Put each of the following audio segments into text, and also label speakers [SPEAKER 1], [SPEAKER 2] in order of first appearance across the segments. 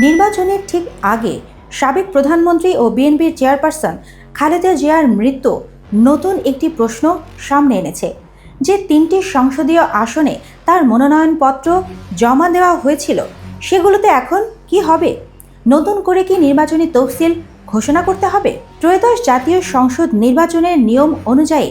[SPEAKER 1] নির্বাচনের ঠিক আগে সাবেক প্রধানমন্ত্রী ও বিএনপির চেয়ারপারসন খালেদা জিয়ার মৃত্যু নতুন একটি প্রশ্ন সামনে এনেছে। যে তিনটি সংসদীয় আসনে তার মনোনয়নপত্র জমা দেওয়া হয়েছিল, সেগুলোতে এখন কি হবে? নতুন করে কি নির্বাচনী তফসিল ঘোষণা করতে হবে? ত্রয়োদশ জাতীয় সংসদ নির্বাচনের নিয়ম অনুযায়ী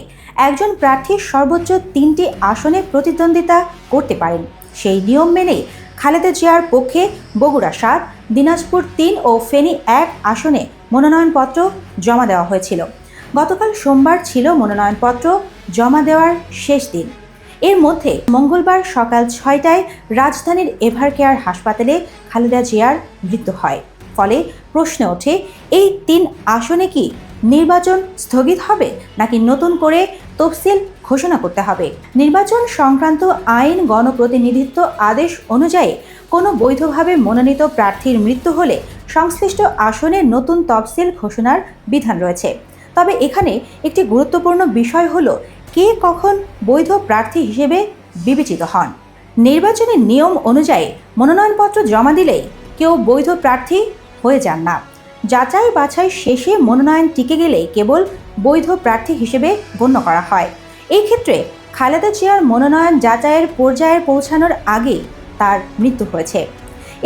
[SPEAKER 1] একজন প্রার্থী সর্বোচ্চ তিনটি আসনে প্রতিদ্বন্দ্বিতা করতে পারেন। সেই নিয়ম মেনেই খালেদা জিয়ার পক্ষে বগুড়া সাত, দিনাজপুর তিন ও ফেনী এক আসনে মনোনয়নপত্র জমা দেওয়া হয়েছিল। গতকাল সোমবার ছিল মনোনয়নপত্র জমা দেওয়ার শেষ দিন। এর মধ্যে মঙ্গলবার সকাল ছয়টায় রাজধানীর এভার কেয়ার হাসপাতালে খালেদা জিয়ার মৃত্যু হয়। ফলে প্রশ্ন ওঠে, এই তিন আসনে কি নির্বাচন স্থগিত হবে নাকি নতুন করে তফসিল ঘোষণা করতে হবে? নির্বাচন সংক্রান্ত আইন গণপ্রতিনিধিত্ব আদেশ অনুযায়ী কোনো বৈধভাবে মনোনীত প্রার্থীর মৃত্যু হলে সংশ্লিষ্ট আসনে নতুন তফসিল ঘোষণার বিধান রয়েছে। তবে এখানে একটি গুরুত্বপূর্ণ বিষয় হল, কে কখন বৈধ প্রার্থী হিসেবে বিবেচিত হন? নির্বাচনের নিয়ম অনুযায়ী মনোনয়নপত্র জমা দিলেই কেউ বৈধ প্রার্থী হয়ে যান না। যাচাই বাছাই শেষে মনোনয়ন টিকে গেলে কেবল বৈধ প্রার্থী হিসেবে গণ্য করা হয়। এই ক্ষেত্রে খালেদা জিয়ার মনোনয়ন যাচাইয়ের পর্যায়ে পৌঁছানোর আগে তার মৃত্যু হয়েছে।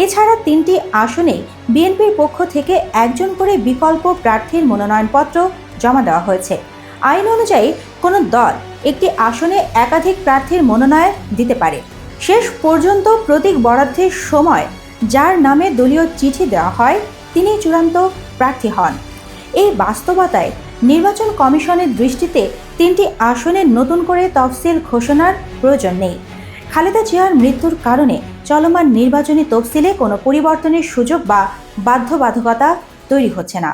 [SPEAKER 1] এছাড়া তিনটি আসনে বিএনপির পক্ষ থেকে একজন করে বিকল্প প্রার্থীর মনোনয়নপত্র জমা দেওয়া হয়েছে। আইন অনুযায়ী কোনো দল একটি আসনে একাধিক প্রার্থীর মনোনয়ন দিতে পারে। শেষ পর্যন্ত প্রতীক বরাদ্দের সময় যার নামে দলীয় চিঠি দেওয়া হয় তিনি চূড়ান্ত প্রার্থী হন। এই বাস্তবতায় নির্বাচন কমিশনের দৃষ্টিতে তিনটি আসনে নতুন করে তফসিল ঘোষণার প্রয়োজন নেই। খালেদা জিয়ার মৃত্যুর কারণে চলমান নির্বাচনী তফসিলে কোনো পরিবর্তনের সুযোগ বা বাধ্যবাধকতা তৈরি হচ্ছে না।